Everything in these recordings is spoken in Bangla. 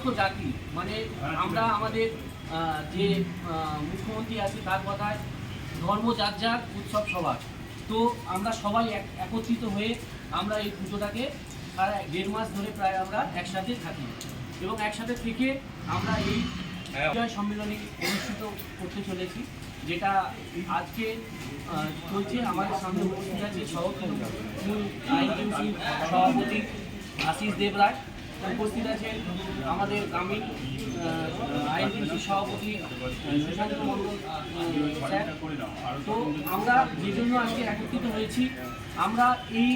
সমস্ত জাতি মানে আমরা আমাদের যে মুখ্যমন্ত্রী আছে তার কথায় ধর্ম যার যার উৎসব সবার। তো আমরা সবাই একত্রিত হয়ে আমরা এই পুজোটাকে প্রায় দেড় মাস ধরে প্রায় আমরা একসাথে থাকি এবং একসাথে থেকে আমরা এই বিজয় সম্মেলনী অনুষ্ঠিত করতে চলেছি, যেটা আজকে চলছে আমাদের সামনে উপস্থিত আছে সভাপতি আশিস দেবরায়। উপস্থিত আছেন আমাদের গ্রামীণ আইনজীবী সভাপতি সুশান্ত মণ্ডল স্যার। তো আমরা যে জন্য আজকে একত্রিত হয়েছি, আমরা এই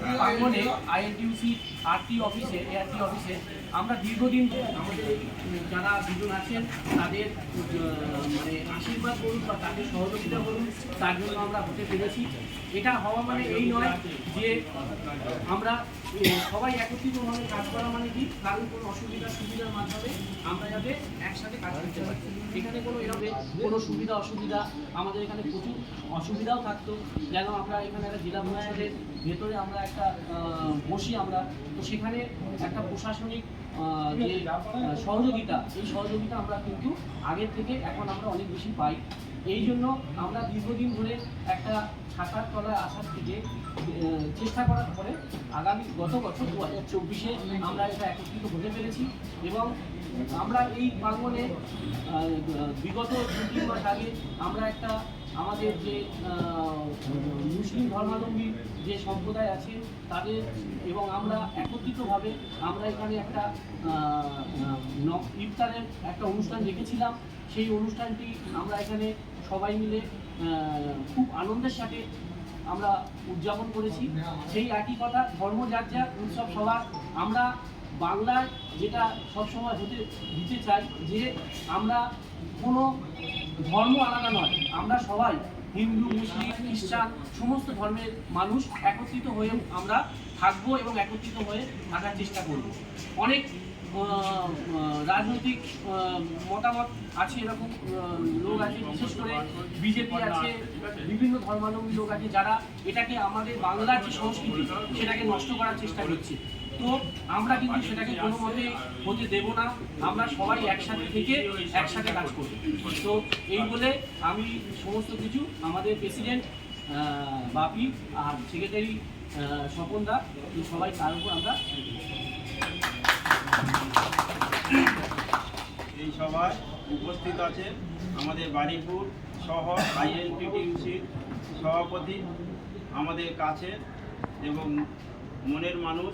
প্রাঙ্গনে আইএনটিউসি আরটি অফিসে এআরটি অফিসে আমরা দীর্ঘদিন আমাদের যারা দুজন আছেন, তাদের মানে আশীর্বাদ বলুন বা তাদের সহযোগিতা বলুন, তার জন্য আমরা হতে পেরেছি। এটা হওয়া মানে এই নয় যে আমরা সবাই একত্রিতভাবে কাজ করা মানে কি? কারণ কোনো অসুবিধা, সুবিধার মাধ্যমে আমরা যাতে একসাথে কাজ করতে পারি। এখানে কোনো এরকম কোনো সুবিধা, অসুবিধা, আমাদের এখানে প্রচুর অসুবিধাও থাকতো। যেন আমরা এখানে একটা জেলা পরিষদের ভেতরে আমরা একটা বসি আমরা। তো সেখানে একটা প্রশাসনিক যে সহযোগিতা, এই সহযোগিতা আমরা কিন্তু আগের থেকে এখন আমরা অনেক বেশি পাই। এই জন্য আমরা দীর্ঘদিন ধরে একটা ছাতার তলায় আসার থেকে চেষ্টা করার পরে আগামী গত বছর, দু হাজার চব্বিশে আমরা এটা একত্রিত হতে পেরেছি এবং আমরা এই প্রাঙ্গনে বিগত দু তিন মাস আগে আমরা একটা আমাদের যে মুসলিম ধর্মাবলম্বী যে সম্প্রদায় আছে, তাদের এবং আমরা একত্রিতভাবে আমরা এখানে একটা ইফতারের একটা অনুষ্ঠান রেখেছিলাম। সেই অনুষ্ঠানটি আমরা এখানে সবাই মিলে খুব আনন্দের সাথে আমরা উদযাপন করেছি। সেই একই কথা, ধর্ম যার যার, উৎসব সবার। আমরা বাংলায় যেটা সবসময় হতে দিতে চাই যে আমরা কোনো ধর্ম আলাদা নয়। আমরা সবাই হিন্দু, মুসলিম, খ্রিস্টান, সমস্ত ধর্মের মানুষ একত্রিত হয়ে আমরা থাকব এবং একত্রিত হয়ে থাকার চেষ্টা করব। অনেক রাজনৈতিক মতামত আছে এরকম লোক আছে, বিশেষ করে বিজেপি আছে, বিভিন্ন ধর্মাবলম্বী লোক আছে যারা এটাকে আমাদের বাংলার যে সংস্কৃতি, সেটাকে নষ্ট করার চেষ্টা করছে। তো আমরা কিন্তু সেটাকে কোনো মতে হতে দেব না। আমরা সবাই একসাথে থেকে একসাথে কাজ করব। তো এই বলে আমি সমস্ত কিছু আমাদের প্রেসিডেন্ট বাপি আর সেক্রেটারি স্বপন দা সবাই তার উপর আমরা এই সভায় উপস্থিত আছে আমাদের বাড়িপুর শহর আইএনটিটিউসির সভাপতি, আমাদের কাছে এবং মনের মানুষ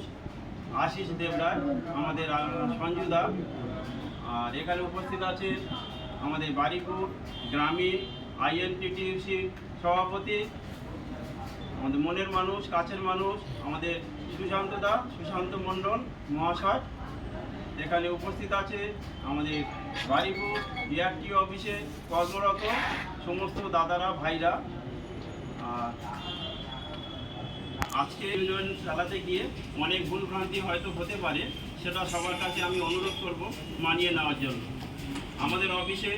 আশিস দেবরায় আমাদের আহ, সঞ্জু দা। আর এখানে উপস্থিত আছে আমাদের বাড়িপুর গ্রামীণ আইএনটিটিউসির সভাপতি আমাদের মনের মানুষ কাছের মানুষ আমাদের সুশান্ত দা সুশান্ত মণ্ডল মহাশয়। এখানে উপস্থিত আছে আমাদের বাড়িপুর বিআরটি অফিসে কর্মরত সমস্ত দাদারা ভাইরা। আর আজকে ইউনিয়ন চালাতে গিয়ে অনেক ভুলভ্রান্তি হয়তো হতে পারে, সেটা সবার কাছে আমি অনুরোধ করব মানিয়ে নেওয়ার জন্য। আমাদের অফিসে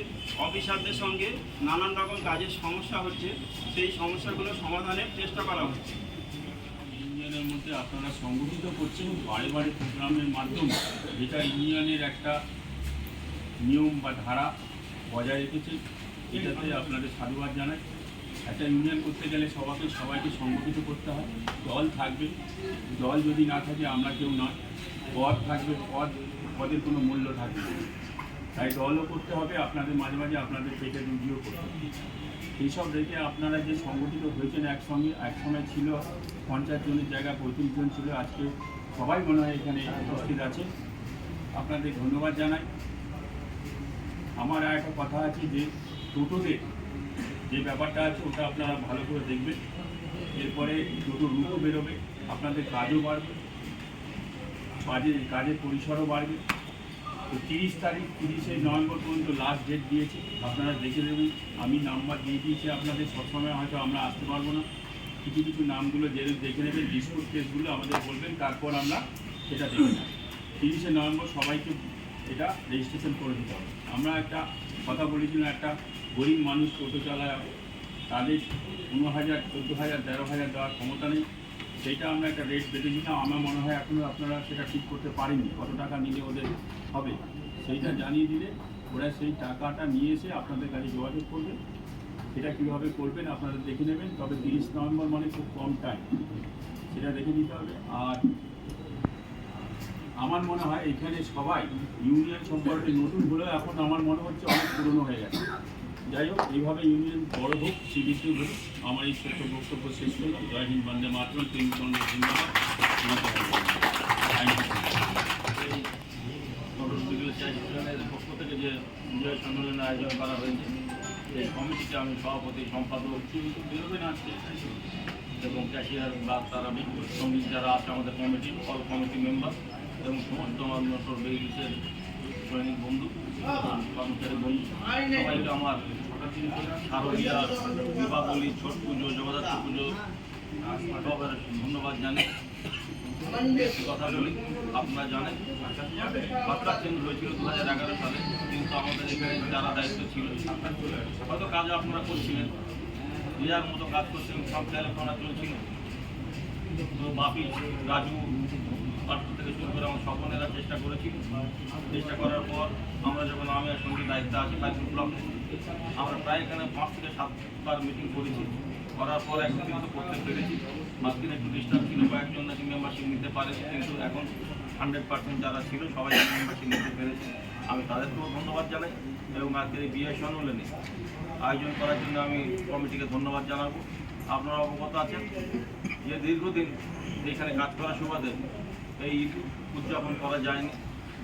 অফিসারদের সঙ্গে নানান রকম কাজের সমস্যা হচ্ছে, সেই সমস্যাগুলো সমাধানের চেষ্টা করা হচ্ছে। ইউনিয়নের মধ্যে আপনারা সংগঠিত করছেন বারে বারে প্রোগ্রামের মাধ্যমে, যেটা ইউনিয়নের একটা নিয়ম বা ধারা বজায় রেখেছে, এটাতে আপনাদের সাধুবাদ জানাই। একটা ইউনিয়ন করতে গেলে সবাইকে সবাইকে সংগঠিত করতে হয়। দল থাকবে। দল যদি না থাকে, আমরা কেউ নয়। পদ থাকবে, পদ, পদের কোনো মূল্য থাকবে তাই দলও করতে হবে, আপনাদের মাঝে মাঝে আপনাদের পেটে রুজিও করতে হবে। এইসব রেখে আপনারা যে সংগঠিত হয়েছেন একসঙ্গে, একসময় ছিল পঞ্চাশ জনের জায়গায় পঁয়ত্রিশ জন ছিল। আজকে সবাই মনে হয় এখানে উপস্থিত আছে। আপনাদের ধন্যবাদ জানাই। আমার আর একটা কথা আছে যে টোটোদের যে ব্যাপারটা আছে ওটা আপনারা ভালো করে দেখবেন। এরপরে টোটো রুটও বেরোবে, আপনাদের কাজও বাড়বে কাজের কাজের পরিসরও বাড়বে। তো তিরিশ তারিখ, তিরিশে নভেম্বর পর্যন্ত লাস্ট ডেট দিয়েছে, আপনারা দেখে দেবেন আমি নাম্বার দিয়ে দিয়েছি আপনাদের, সবসময় হয়তো আমরা আসতে পারব না। কিছু কিছু নামগুলো যে দেখে নেবেন ডিসপুট কেসগুলো আমাদের বলবেন, তারপর আমরা সেটা দেখে নেব। তিরিশে নভেম্বর সবাইকে এটা রেজিস্ট্রেশন করে দিতে হবে। আমরা একটা কথা বলেছিলাম একটা গরিব মানুষ টোটো চালায়, তাদের পনেরো হাজার, চোদ্দ হাজার, তেরো হাজার দেওয়ার ক্ষমতা নেই। সেইটা আমরা একটা রেট বেঁধেছিলাম আমার মনে হয় এখনও আপনারা সেটা ঠিক করতে পারেননি, কত টাকা নিলে ওদের হবে সেইটা জানিয়ে দিলে ওরা সেই টাকাটা নিয়ে এসে আপনাদের কাছে যোগাযোগ করবে। সেটা কীভাবে করবেন আপনারা দেখে নেবেন। তবে তিরিশ নভেম্বর মানে খুব কম টাইম সেটা দেখে নিতে হবে। আর আমার মনে হয় এখানে সবাই ইউনিয়ন সম্পর্কে নতুন হলেও এখন আমার মনে হচ্ছে অনেক পুরনো হয়ে গেছে। যাই হোক, এইভাবে ইউনিয়ন বড় হোক সিবিসি হোক, আমার এই ছোট্ট বক্তব্য শেষ করলাম। জয় হিন্দ, বন্দে মাতরম তিন পক্ষ থেকে যে বিজয় সম্মেলনের আয়োজন করা হয়েছে, এই কমিটিতে আমি সভাপতি সম্পাদক বেরোবেন আজকে এবং ক্যাশিয়ার বা তারা সংগীত যারা আছে, আমাদের কমিটি, অল কমিটি মেম্বার। এবং সমস্ত মোটর ভেহিকলসের সৈনিক বন্ধু, কর্মচারী বন্ধু, সবাইকে আমার শারদীয়া, দীপাবলি, ছট পুজো, জগদ্ধাত্রী পুজো ধন্যবাদ জানাই কথা বলি। আপনারা জানেন সরকার চেঞ্জ হয়েছিল দু হাজার এগারো সালে, কিন্তু আমাদের এখানে যারা দায়িত্ব ছিল, হয়তো কাজ আপনারা করছিলেন যার মতো কাজ করছিলেন, সব খেলাধুলা চলছিল। তো বাপি রাজু পাত্র থেকে শুরু করে আমার স্বপনেরা চেষ্টা করেছিল চেষ্টা করার পর আমরা যখন আমি আর সঙ্গে দায়িত্ব আছি বাইকুল ব্লকে আমরা প্রায় এখানে পাঁচ থেকে সাতবার মিটিং করেছি। করার পর একদিন তো করতে পেরেছি। মাঝখানে একটু ডিস্টার্ব ছিল, কয়েকজন নাকি মেম্বারশিপ নিতে পারে কিন্তু এখন হান্ড্রেড পার্সেন্ট যারা ছিল, সবাই মেম্বারশিপ নিতে পেরেছে। আমি তাদেরকেও ধন্যবাদ জানাই এবং আজকের এই বিয়ে সম্মেলনে আয়োজন করার জন্য আমি কমিটিকে ধন্যবাদ জানাব। আপনারা অবগত আছেন যে দীর্ঘদিন এখানে কাজ করার সুবাদে এই ঈদ উদযাপন করা যায়নি,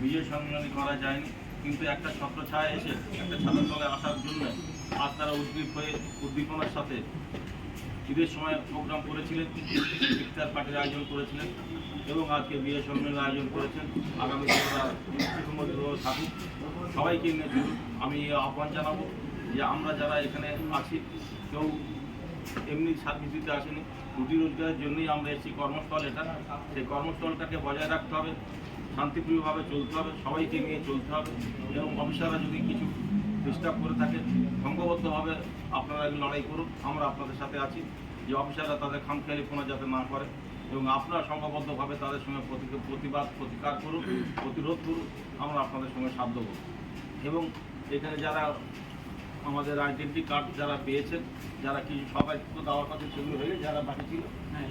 বিজয় সম্মেলনী করা যায়নি, কিন্তু একটা ছত্র ছায়া এসে, একটা ছাতার তলে আসার জন্য আজ তারা উদ্দীপ হয়ে, উদ্দীপনার সাথে ঈদের সময় প্রোগ্রাম করেছিলেন, ইফতার পার্টির আয়োজন করেছিলেন এবং আজকে বিয়ে সম্মেলনের আয়োজন করেছেন। আগামী থাকুক সবাইকে নিয়ে আমি আহ্বান জানাব যে আমরা যারা এখানে আছি, কেউ এমনি সার্ভিস দিতে আসেনি। রুটি রোজগারের জন্যই আমরা এসেছি কর্মস্থল এটা। সেই কর্মস্থলটাকে বজায় রাখতে হবে, শান্তিপ্রিয়ভাবে চলতে হবে, সবাইকে নিয়ে চলতে হবে। এবং অফিসাররা যদি কিছু ডিস্টার্ব করে থাকে সংঘবদ্ধভাবে আপনারা লড়াই করুন। আমরা আপনাদের সাথে আছি। যে অফিসাররা তাদের খামখেয়ালি খামখেয়ালিপনা যাতে না করে। এবং আপনারা সংঘবদ্ধভাবে তাদের সঙ্গে প্রতি- প্রতিবাদ, প্রতিকার করুন, প্রতিরোধ করুন। আমরা আপনাদের সঙ্গে সাধ্য করব। এবং এখানে যারা আমাদের আইডেন্টি কার্ড যারা পেয়েছেন যারা কিছু সবাই তো দেওয়ার কথা সেগুলো হয়ে যারা বাকি ছিল। হ্যাঁ।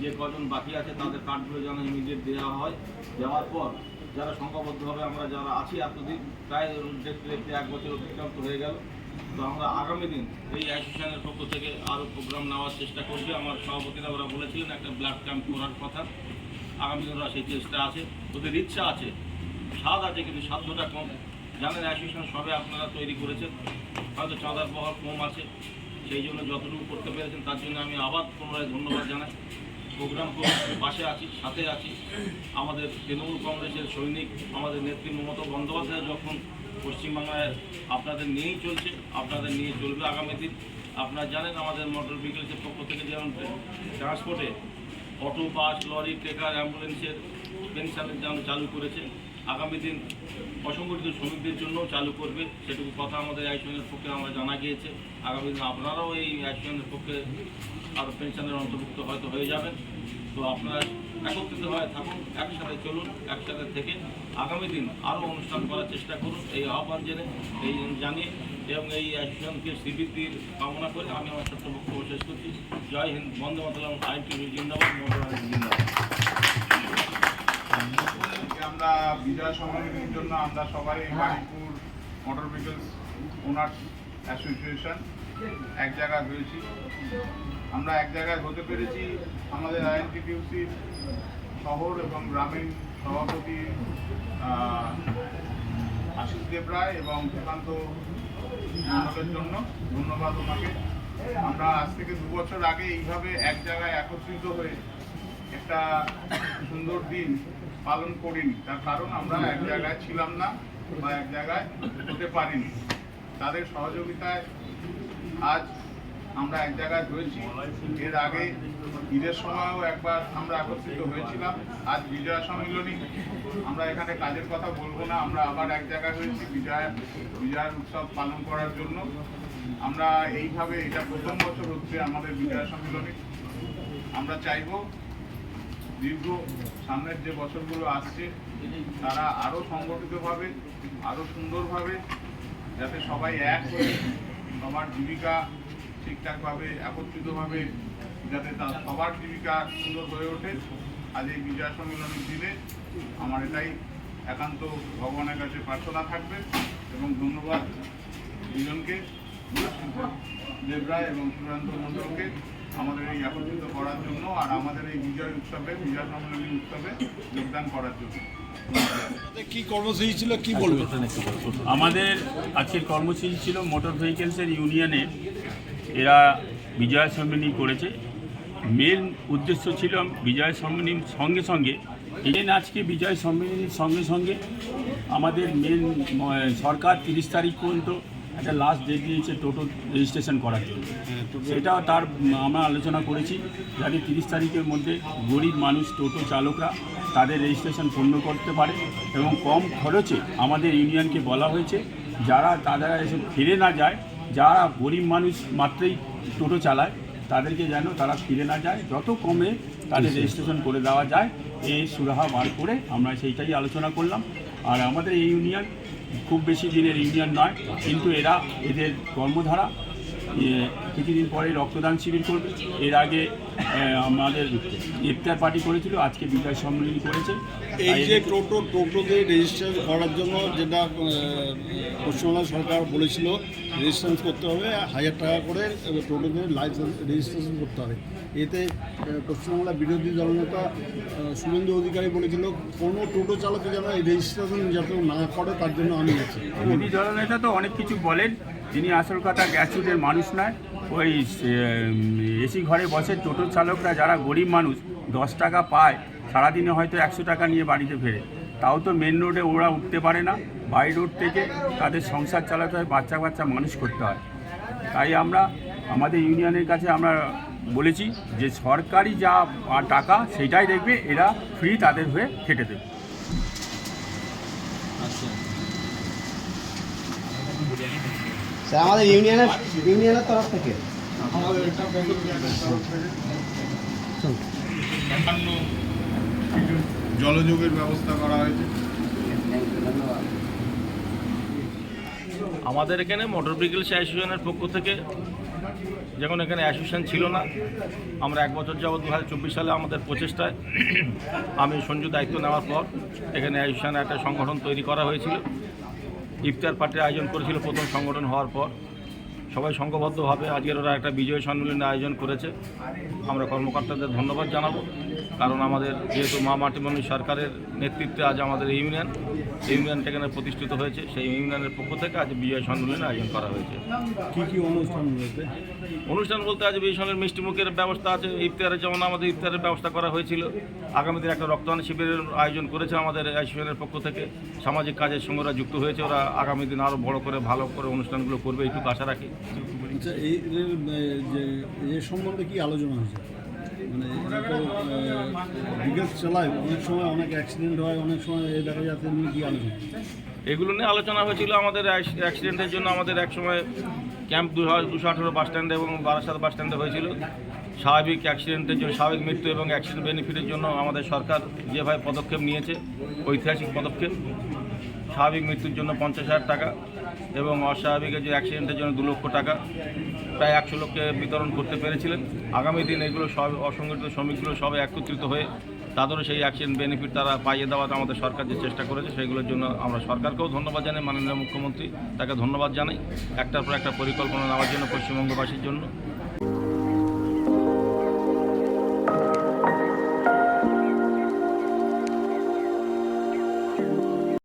যে কজন বাকি আছে তাদের কার্ডগুলো যেন ইমিডিয়েট দেওয়া হয়। দেওয়ার পর যারা সংখ্যাবদ্ধভাবে আমরা যারা আছি এতদিন প্রায় দেখতে দেখতে এক বছর অতিক্রান্ত হয়ে গেল। তো আমরা আগামী দিন এই অ্যাসোসিয়েশনের পক্ষ থেকে আরও প্রোগ্রাম নেওয়ার চেষ্টা করবে। আমার সভাপতিরা ওরা বলেছিলেন একটা ব্লাড ক্যাম্প করার কথা। আগামী দিন ওরা সেই চেষ্টা আছে। ওদের ইচ্ছা আছে। স্বাদ আছে কিন্তু সাধ্যটা কম। জানেন অ্যাসোসিয়েশন সবে আপনারা তৈরি করেছেন। হয়তো চাঁদার বহর কম আছে, সেই জন্য যতটুকু করতে পেরেছেন তার জন্য আমি আবার পুনরায় ধন্যবাদ জানাই। প্রোগ্রাম কমিটির পাশে আছি, সাথে আছি। আমাদের তৃণমূল কংগ্রেসের সৈনিক, আমাদের নেত্রী মমতা বন্দ্যোপাধ্যায় যখন পশ্চিমবাংলায় আপনাদের নিয়েই চলছে, আপনাদের নিয়ে চলবে আগামী দিন। আপনারা জানেন আমাদের মোটর ভেহিকলসের পক্ষ থেকে যেমন ট্রান্সপোর্টে অটো বাস লরি ট্রেকার অ্যাম্বুলেন্সের পেনশনের যেমন চালু করেছে। আগামী দিন অসংগঠিত শ্রমিকদের জন্যও চালু করবে। সেটুকু কথা আমাদের অ্যাকশনের পক্ষে আমরা জানা গিয়েছে। আগামী দিন আপনারাও এই অ্যাকশনের পক্ষে আরও পেনশনের অন্তর্ভুক্ত হয়তো হয়ে যাবেন। তো আপনারা একত্রিত হয়ে থাকুন, একসাথে চলুন, একসাথে থেকে আগামী দিন আরও অনুষ্ঠান করার চেষ্টা করুন। এই আহ্বান জেনে, এই জানিয়ে এবং এই অ্যাকশনকে স্বীকৃতির কামনা করে আমি আমার ছোট্ট বক্তব্য শেষ করছি। জয় হিন্দ, বন্দে মাতরম আইন টিভি জিন্দাবাদ জিন্দাবাদ। আমরা বিজয় সম্মেলনের জন্য আমরা সবাই Baripur motor vehicles owners association এক জায়গায় হয়েছি। আমরা এক জায়গায় হতে পেরেছি। আমাদের আইএনটিটিউসির শহর এবং গ্রামীণ সভাপতি আশিস দেব এবং সুকান্ত মণ্ডলের জন্য ধন্যবাদ ওনাকে। আমরা আজ থেকে দু বছর আগে এইভাবে এক জায়গায় একত্রিত হয়ে একটা সুন্দর দিন পালন করিনি। তার কারণ আমরা এক জায়গায় ছিলাম না বা এক জায়গায় হতে পারিনি। তাদের সহযোগিতায় আজ আমরা এক জায়গায় হয়েছি। এর আগে ঈদের সময়ও একবার আমরা একত্রিত হয়েছিলাম। আজ বিজয়া সম্মিলনী। আমরা এখানে কাজের কথা বলব না। আমরা আবার এক জায়গায় হয়েছি বিজয়া, বিজয়ের উৎসব পালন করার জন্য। আমরা এইভাবে এটা প্রথম বছর হচ্ছে আমাদের বিজয়া সম্মিলনী। আমরা চাইব দীর্ঘ সামনের যে বছরগুলো আসছে, তারা আরও সংগঠিতভাবে আরও সুন্দরভাবে যাতে সবাই এক হয়ে সবার জীবিকা ঠিকঠাকভাবে, একত্রিতভাবে যাতে তার সবার জীবিকা সুন্দর হয়ে ওঠে। আজ এই বিজয় সম্মেলনের দিনে আমার এটাই একান্ত ভগবানের কাছে প্রার্থনা থাকবে এবং ধন্যবাদ দুজনকে, দেবরায় এবং সুরান্ত মণ্ডলকে। আমাদের এই একত্রিত করার জন্য আর আমাদের এই বিজয় উৎসবে বিজয় সম্মেলনী উৎসবে যোগদান করার জন্য। কি কর্মসূচি ছিল কি বলবেন আমাদের আজকের কর্মসূচি ছিল মোটর ভেহিকেলসের ইউনিয়নে এরা বিজয় সম্মিলনী করেছে। মেন উদ্দেশ্য ছিল বিজয় সম্মিলনীর সঙ্গে সঙ্গে এদিন আজকে বিজয় সম্মিলনীর সঙ্গে সঙ্গে আমাদের মেন সরকার তিরিশ তারিখ পর্যন্ত একটা লাস্ট ডেট দিয়েছে টোটো রেজিস্ট্রেশন করার জন্য। সেটাও তার আমরা আলোচনা করেছি যাতে তিরিশ তারিখের মধ্যে গরিব মানুষ টোটো চালকরা তাদের রেজিস্ট্রেশন পূর্ণ করতে পারে এবং কম খরচে আমাদের ইউনিয়নকে বলা হয়েছে যারা তারা এসে ফিরে না যায় যারা গরিব মানুষ মাত্রই টোটো চালায় তাদেরকে যেন তারা ফিরে না যায় যত কমে তাদের রেজিস্ট্রেশন করে দেওয়া যায় এই সুরাহা বার করে আমরা সেইটাই আলোচনা করলাম। আর আমাদের এই ইউনিয়ন খুব বেশি দিনের ইউনিয়ন নয়, কিন্তু এরা এদের কর্মধারা। কিছুদিন পরে রক্তদান শিবির করবে। এর আগে আমাদের ইফতার পার্টি করেছিল আজকে বিজয় সম্মেলন করেছে। এই যে টোটো টোটোতে রেজিস্ট্রেশন করার জন্য যেটা আহ, পশ্চিমবাংলা সরকার বলেছিল রেজিস্ট্রেশন করতে হবে হাজার টাকা করে টোটোতে লাইসেন্স রেজিস্ট্রেশন করতে হবে। এতে পশ্চিমবাংলা বিরোধী দলনেতা শুভেন্দু অধিকারী বলেছিল কোনো টোটো চালকে যেন এই রেজিস্ট্রেশন যাতে না করে তার জন্য আমি বিরোধী দলনেতা তো অনেক কিছু বলেন তিনি আসল কথা গ্যাসুটের মানুষ নয়। ওই এসি ঘরে বসে টোটো চালকরা যারা গরিব মানুষ, দশ টাকা পায়, সারাদিনে হয়তো একশো টাকা নিয়ে বাড়িতে ফেরে। তাও তো মেন রোডে ওরা উঠতে পারে না। বাই রোড থেকে তাদের সংসার চালাতে হয়, বাচ্চা বাচ্চা মানুষ করতে হয়। তাই আমরা, আমাদের ইউনিয়নের কাছে আমরা বলেছি যে সরকারি যা টাকা, সেটাই দেখবে, এরা ফ্রি তাদের হয়ে খেটে দেবে। স্যার আমাদের ইউনিয়নের ইউনিয়নের তরফ থেকে। আমাদের এটা তরফ থেকে অন্যান্য কিছু জলযোগের ব্যবস্থা করা হয়েছে। আমাদের এখানে মোটর ভেহিকেলস অ্যাসোসিয়েশনের পক্ষ থেকে যখন এখানে অ্যাসোসিয়েশন ছিল না আমরা এক বছর যাবৎ দু হাজার চব্বিশ সালে আমাদের প্রচেষ্টায় আমি সঞ্জু দায়িত্ব নেওয়ার পর এখানে অ্যাসোসিয়েশনের একটা সংগঠন তৈরি করা হয়েছিল। ইফতার পার্টির আয়োজন করেছিল প্রথম সংগঠন হওয়ার পর। সবাই সংঘবদ্ধভাবে আজকের ওরা একটা বিজয় সম্মেলনের আয়োজন করেছে। আমরা কর্মকর্তাদের ধন্যবাদ জানাব কারণ আমাদের যেহেতু মা মাটিমণি সরকারের নেতৃত্বে আজ আমাদের ইউনিয়ন ইউনিয়নটা এখানে প্রতিষ্ঠিত হয়েছে সেই ইউনিয়নের পক্ষ থেকে আজ বিজয় সম্মেলনের আয়োজন করা হয়েছে। কি কি অনুষ্ঠান অনুষ্ঠান বলতে আজ বিজয় সঙ্গের মিষ্টিমুখের ব্যবস্থা আছে ইফতারের যেমন আমাদের ইফতারের ব্যবস্থা করা হয়েছিল আগামী দিনে একটা রক্তদান শিবিরের আয়োজন করেছে আমাদের অ্যাসোসিয়েশনের পক্ষ থেকে। সামাজিক কাজের সঙ্গে ওরা যুক্ত হয়েছে ওরা আগামী দিন আরও বড় করে ভালো করে অনুষ্ঠানগুলো করবে এইটুকু আশা রাখি। আচ্ছা এই যে সম্বন্ধে কি আলোচনা হয়েছে? মানে চালায়, অনেক সময় অনেক অ্যাক্সিডেন্ট হয়, অনেক সময় দেখা যাচ্ছে কি আলোচনা? এগুলো নিয়ে আলোচনা হয়েছিল আমাদের অ্যাক্সিডেন্টের জন্য আমাদের এক সময় ক্যাম্প দু হাজার, দুশো আঠেরো বাস স্ট্যান্ডে এবং বারাসাত বাস স্ট্যান্ডে হয়েছিল। স্বাভাবিক অ্যাক্সিডেন্টের জন্য, স্বাভাবিক মৃত্যু এবং অ্যাক্সিডেন্ট বেনিফিটের জন্য আমাদের সরকার যেভাবে পদক্ষেপ নিয়েছে, ঐতিহাসিক পদক্ষেপ। স্বাভাবিক মৃত্যুর জন্য পঞ্চাশ হাজার টাকা। এবং অস্বাভাবিক যে অ্যাক্সিডেন্টের জন্য দু লক্ষ টাকা, প্রায় একশো লোককে বিতরণ করতে পেরেছিলেন। আগামী দিন এগুলো সব অসংগঠিত শ্রমিকগুলো সব একত্রিত হয়ে তাদেরও সেই অ্যাক্সিডেন্ট বেনিফিট তারা পাইয়ে দেওয়ার আমাদের সরকার যে চেষ্টা করেছে, সেগুলোর জন্য আমরা সরকারকেও ধন্যবাদ জানাই, মাননীয় মুখ্যমন্ত্রী তাকে ধন্যবাদ জানাই। একটার পর একটা পরিকল্পনা নেওয়ার জন্য, পশ্চিমবঙ্গবাসীর জন্য।